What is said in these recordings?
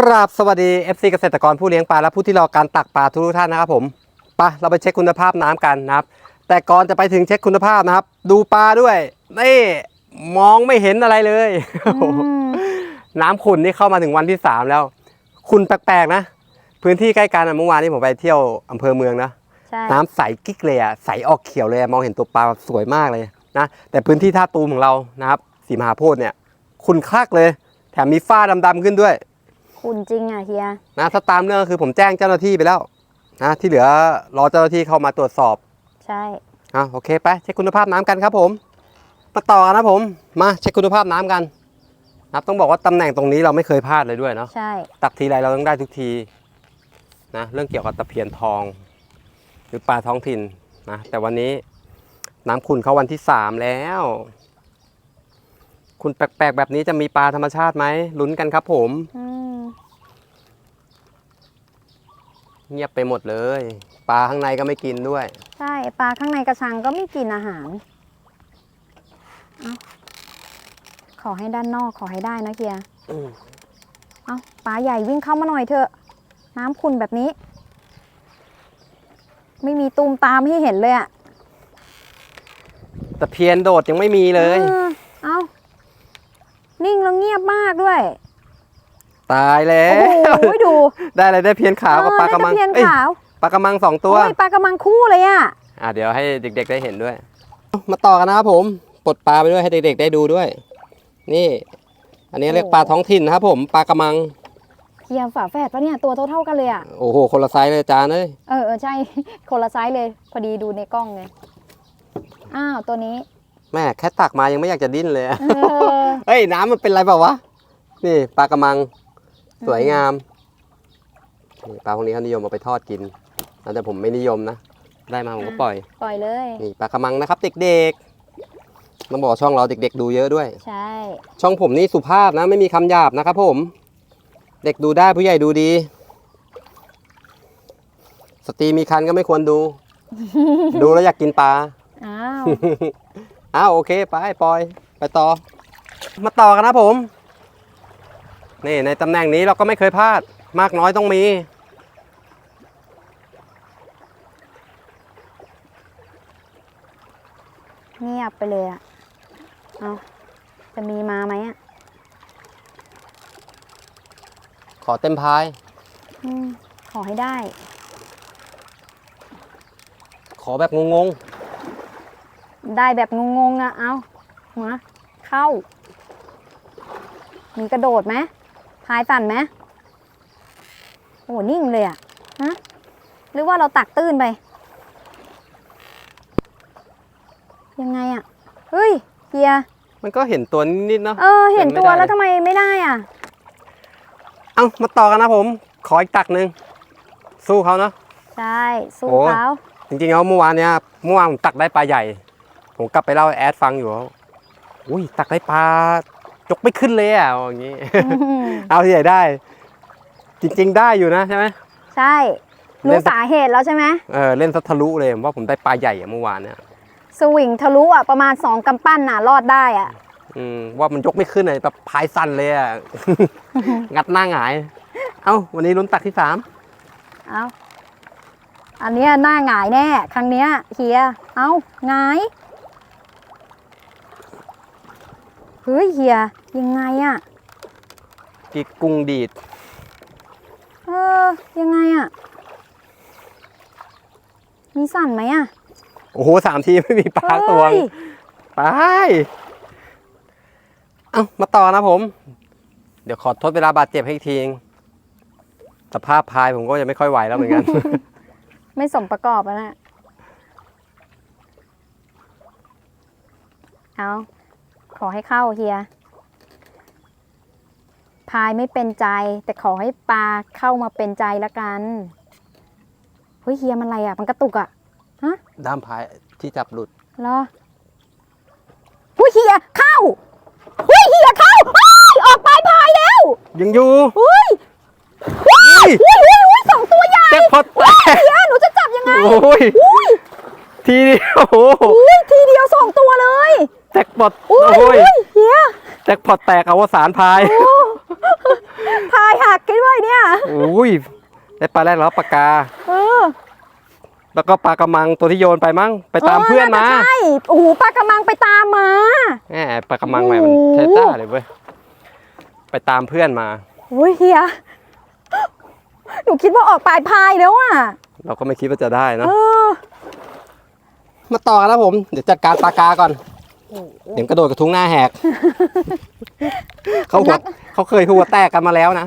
กราบสวัสดี FC เกษตรกรผู้เลี้ยงปลาและผู้ที่รอการตักปลาทุกท่านนะครับผมไปะเราไปเช็คคุณภาพน้ำกันนะครับ แต่ก่อนจะไปถึงเช็คคุณภาพนะครับ ดูปลาด้วยนี่มองไม่เห็นอะไรเลย น้ำขุ่นนี่เข้ามาถึงวันที่3แล้วขุ่นแปลกๆนะ พื้นที่ใกล้กันอะเมื่อวานนี้ผมไปเที่ยวอำเภอเมืองนะใช่น้ำใสกิ๊กเลยอะใสออกเขียวเลยอะมองเห็นตัวปลาสวยมากเลยนะแต่พื้นที่ท่าตูมของเรานะครับสีมหาโพธิ์เนี่ยขุ่นคลักเลย แถมมีฝ้าดำๆขึ้นด้วย คุณจริงอะเฮียนะถ้าตามเรื่องก็คือผมแจ้งเจ้าหน้าที่ไปแล้วนะที่เหลือรอเจ้าหน้าที่เข้ามาตรวจสอบ ใช่อะโอเคไปเช็คคุณภาพน้ำกันครับผมมาต่อกันนะผมมาเช็คคุณภาพน้ำกันนะครับต้องบอกว่าตำแหน่งตรงนี้เราไม่เคยพลาดเลยด้วยเนาะใช่ตักทีไรเราต้องได้ทุกทีนะเรื่องเกี่ยวกับตะเพียนทอง หรือปลาท้องถิ่นนะแต่วันนี้น้ำขุ่นเข้าวันที่สามแล้วคุณแปลกๆแบบนี้จะมีปลาธรรมชาติไหมลุ้นกันครับผม อืม เงียบไปหมดเลย ปลาข้างในก็ไม่กินด้วย ใช่ปลาข้างในกระชังก็ไม่กินอาหารเอาขอให้ด้านนอกขอให้ได้นะเฮียเอาปลาใหญ่วิ่งเข้ามาหน่อยเถอะ น้ำขุ่นแบบนี้ ไม่มีตูมตามให้เห็นเลยอะตะเพียนโดดยังไม่มีเลยออเอานิ่งแล้วเงียบมากด้วย ตายแล้โอ้ว โหดูได้อะไรได้เพียนขาวกับเออปลากระมังได้ตะเพียนเอ้ยขาวปลากระมังสองตัว โอ้ยปลากระมังคู่เลยอะอะเดี๋ยวให้เด็กๆได้เห็นด้วย มาต่อกันนะครับผมปลดปลาไปด้วยให้เด็กๆได้ดูด้วย นี่ อันนี้เรียกปลาท้องถิ่นนะครับผมปลากระมังเฮียฝาแฝดปะเนี่ยตัวเท่าๆกันเลยอะโอ้โห คนละไซส์เลยจานเอ้ยเออเออใช่ คนละไซส์เลย พอดีดูในกล้องเลย อ้าวตัวนี้ แม่แค่ตักมายังไม่อยากจะดิ้นเลยอะเออ เฮ้ยน้ำมันเป็นไรเปล่าวะนี่ปลากระมัง สวยงามนี่ปลาพวกนี้เขานิยมเอาไปทอดกินแต่ผมไม่นิยมนะ ได้มาผมก็ปล่อย ปล่อยเลย นี่ปลากระมังนะครับ เด็กๆต้องบอกช่องเราเด็ก ๆ ดูเยอะด้วย ใช่ ช่องผมนี่สุภาพนะ ไม่มีคำหยาบนะครับผม เด็กดูได้ผู้ใหญ่ดูดี สตรีมีคันก็ไม่ควรดู ดูแล้วอยากกินปลา อ้าว อ้าวโอเค ไปปล่อย ไปต่อ มาต่อกันนะผม นี่ในตำแหน่งนี้เราก็ไม่เคยพลาด มากน้อยต้องมี เงียบไปเลยอะเอาจะมีมาไหมอะขอเต็มพาย อืมขอให้ได้ ขอแบบงงได้แบบงงๆอะเอามาเข้า มีกระโดดไหม พายสั่นไหมโอ้นิ่งเลยอะฮะหรือว่าเราตักตื้นไป ยังไงอะเฮ้ยเฮียๆมันก็เห็นตัวนิดๆเนาะเออ เห็นแต่ไม่ตัวได้แล้วทำไมไม่ได้อะ เอ้ามาต่อกันนะผม ขออีกตักหนึ่งสู้เขาเนาะใช่สู้โอ้เขาจริงๆแล้วเมื่อวานเนี้ยเมื่อวานผมตักได้ปลาใหญ่ ผมกลับไปเล่าให้แอดฟังอยู่ว่าอุ้ยตักได้ปลา ยกไม่ขึ้นเลยอะอย่างงี้อื้อหือเอาที่ไหนได้ จริง ๆ ได้อยู่นะใช่ไหมใช่เล่รู้นสักสาเหตุแล้วใช่ไหมเออเล่นสัทะลุเลยผมว่าผมได้ปลาใหญ่อะเมื่อวานเนี่ยสวิงทะลุอะประมาณสองกำปั้นน่ะรอดได้อะอืมว่ามันยกไม่ขึ้นเลยแบบพายสั่นเลยอะ งัดหน้าหงาย เอ้า วันนี้ลุ้นตักที่สามเอาอันเนี้ยหน้าหงายแน่ ครั้งเนี้ยเฮีย เอาหงาย เฮ้ยเฮียยังไงอะกีกุ้งดีด เออ ยังไงอะมีสั่นไหมอะโอ้โหสามทีไม่มีปลาตัว เฮ้ยไป เอ้ามาต่อนะผม เดี๋ยวขอทดเวลาบาดเจ็บให้อีกทีเองสภาพพายผมก็จะไม่ค่อยไหวแล้วเหมือนกัน ไม่สมประกอบแล้วนะเอา ขอให้เข้าเฮีย พายไม่เป็นใจ แต่ขอให้ปลาเข้ามาเป็นใจละกัน เฮ้ยเฮียมันอะไรอะ มันกระตุกอะด้ามพายที่จับหลุดเหรอหุ้ยเฮียเข้าหุ้ยเฮียเข้าอ้ายออกปลายพายแล้วยังอยู่หุ้ยอุ้ยหุ้ยหุ้ยหุ้ยสองตัวใหญ่แจ็คพอตแตกเฮียหนูจะจับยังไงโอ้ยทีเดียวโอ้โห อุ้ยทีเดียวสองตัวเลย แจ็คพอตอุ้ยโอ้ยอุ้ยเฮียแจ็คพอตแตกอวสานพายพายหักกันด้วยอุ้ยได้ปลาแรกแล้วปลากาเออแล้วก็ปลากระมังตัวที่โยนไปมั้งไปตามเพื่อนมาจะใช่โอ้โหปลากระมังไปตามมาแหมปลากระมังใหม่มันโอ้โหใช้ต้าเลยเว้ยไปตามเพื่อนมาโอ้ยเฮียหนูคิดว่าออกปลายพายแล้วอะ เราก็ไม่คิดว่าจะได้เอเนอะอมาต่อกันนะผม เดี๋ยวจัดการปลากาก่อน เดี๋ยวกระโดดกระทุ้งหน้าแหก เขาหัวเขาเคยหัวแตกกันมาแล้วนะ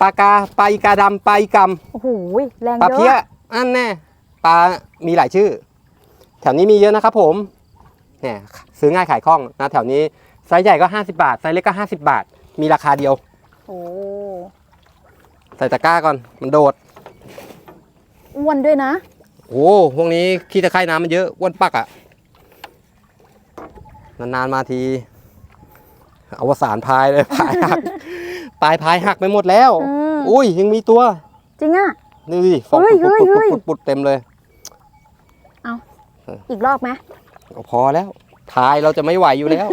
ปลากาปลาอีกาดำปลาอีกโอ้โหแรงำปลาเยเพี้ยอะอันแน่ปลามีหลายชื่อ แถวนี้มีเยอะนะครับผมเนี่ยซื้อง่ายขายคล่องนะแถวนี้ไซส์ใหญ่ก็ 50 บาทไซส์เล็กก็ 50 บาท มีราคาเดียวโอ้ใส่ตะกร้าก่อนมันโดดอ้วนด้วยนะ โอ้พวกนี้ขี้ตะไคร่น้ำมันเยอะอ้วนปักอะ่ะ นานๆมาทีอวสานพายเลยพายหักปลายพายหักไปหมดแล้ว อืม อุ้ยยังมีตัวจริงอะ นี่ดิฟองเฮ้ยปุดเฮ้ยปุดปุดปุดปุดเต็มเลย อีกรอบไหมพอแล้วพายเราจะไม่ไหวอยู่แล้ว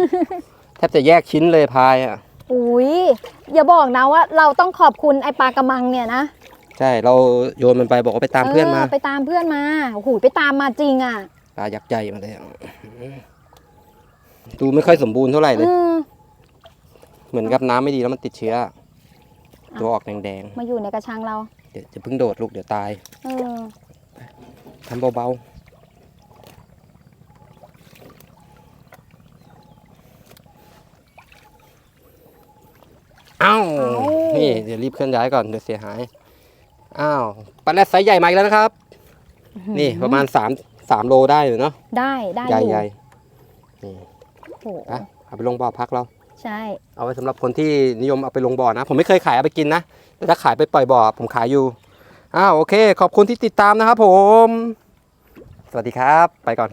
แทบจะแยกชิ้นเลยพายอะ อุ้ยอย่าบอกนะว่าเราต้องขอบคุณไอปลากระมังเนี่ยนะใช่เราโยนมันไปบอกว่าไปตามเพื่อนมาไปตามเพื่อนมาโอ้โหไปตามมาจริงอะ ปลายักษ์ใหญ่มาเลยอะ ดูไม่ค่อยสมบูรณ์เท่าไหร่เลยอืมเหมือนกับน้ำไม่ดีแล้วมันติดเชื้อ ตัวออกแดงมาอยู่ในกระชังเรา ๆ เดี๋ยวจะเพิ่งโดดลูกเดี๋ยวตายเออทำเบาๆ อ้าว นี่เดี๋ยวรีบเคลื่อนย้ายก่อนเดี๋ยวเสียหาย อ้าวปลาแรดไซส์ใหญ่มาอีกแล้วนะครับ นี่ประมาณ3 3โลได้อยู่เนาะ ได้ได้ใหญ่อยู่ใหญ่โอ้ โหอะเอาไปลงบ่อพักเรา ใช่ เอาไว้สำหรับคนที่นิยมเอาไปลงบ่อนะ ผมไม่เคยขายเอาไปกินนะ แต่ถ้าขายไปปล่อยบ่อผมขายอยู่ อ้าวโอเค ขอบคุณที่ติดตามนะครับผม สวัสดีครับ ไปก่อน